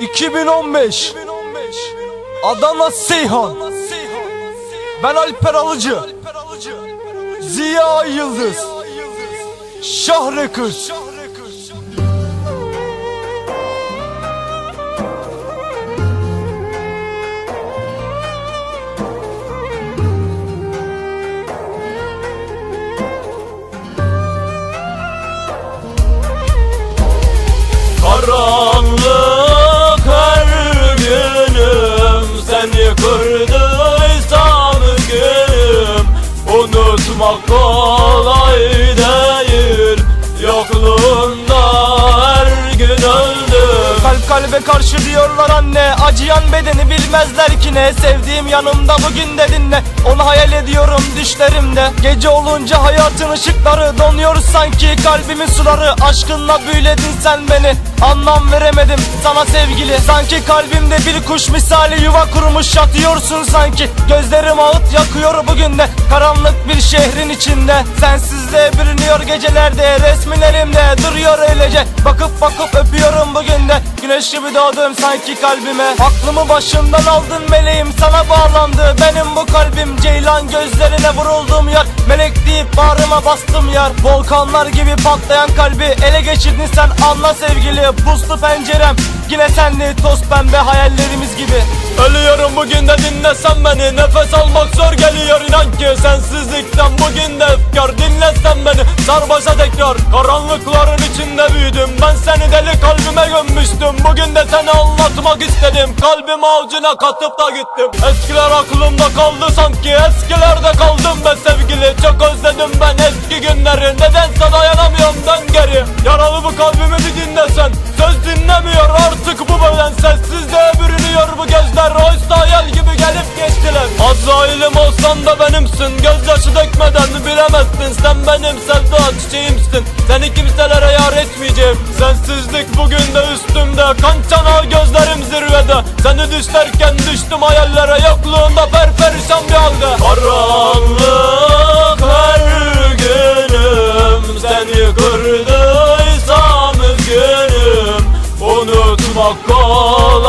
2015 Adana Seyhan. Ben Alper Alıcı. Ziya Yıldız. Şahre Kız Karanlık her günüm. Seni kırdıysam günüm Unutmak kolay kalbe karşı diyorlar anne. Acıyan bedeni bilmezler ki ne. Sevdiğim yanımda bugün de dinle. Onu hayal ediyorum düşlerimde Gece olunca hayatın ışıkları Donuyor sanki. Kalbimin suları Aşkınla büyüledin sen beni. Anlam veremedim sana sevgili. Sanki kalbimde bir kuş misali yuva kurmuş yatıyorsun sanki. Gözlerim ağıt yakıyor bugün de. Karanlık bir şehrin içinde. Sensizliğe bürünüyor gecelerde Resmilerimde duruyor öylece. Bakıp bakıp öpüyorum bugün de Güneş gibi doğdum sanki kalbime. Aklımı başımdan aldın meleğim sana bağlandı. Benim bu kalbim ceylan gözlerine vuruldum yar Melek deyip bağrıma bastım yar. Volkanlar gibi patlayan kalbi ele geçirdin sen. Anla sevgili Puslu pencerem yine senli toz pembe hayallerimiz gibi. Ölüyorum bugün de dinlesen beni. Nefes almak zor geliyor inan ki. Sensizlikten bugün de efkar Dinlesen beni. Sar başa tekrar. Karanlıkların içinde büyüdüm. Ben seni deli kalbime gömmüştüm. Bugün de seni anlatmak istedim. Kalbim avucuna katıp da gittim. Eskiler aklımda kaldı sanki. Eskilerde kaldım ben sevgili. Çok özledim ben eski günleri. Nedense dayanamıyorum? Ben geri. Yaralı bu kalbimi bir dinlesen Sevdan da benimsin Gözyaşı dökmeden bilemezsin. Sen benim sevda çiçeğimsin. Seni kimselere yar etmeyeceğim. Sensizlik bugün de üstümde. Kan çanağı gözlerim zirvede. Seni düşlerken düştüm hayallere. Yokluğunda perperişan bir halde. Karanlık her günüm. Seni kırdıysam üzgünüm Unutmak kolay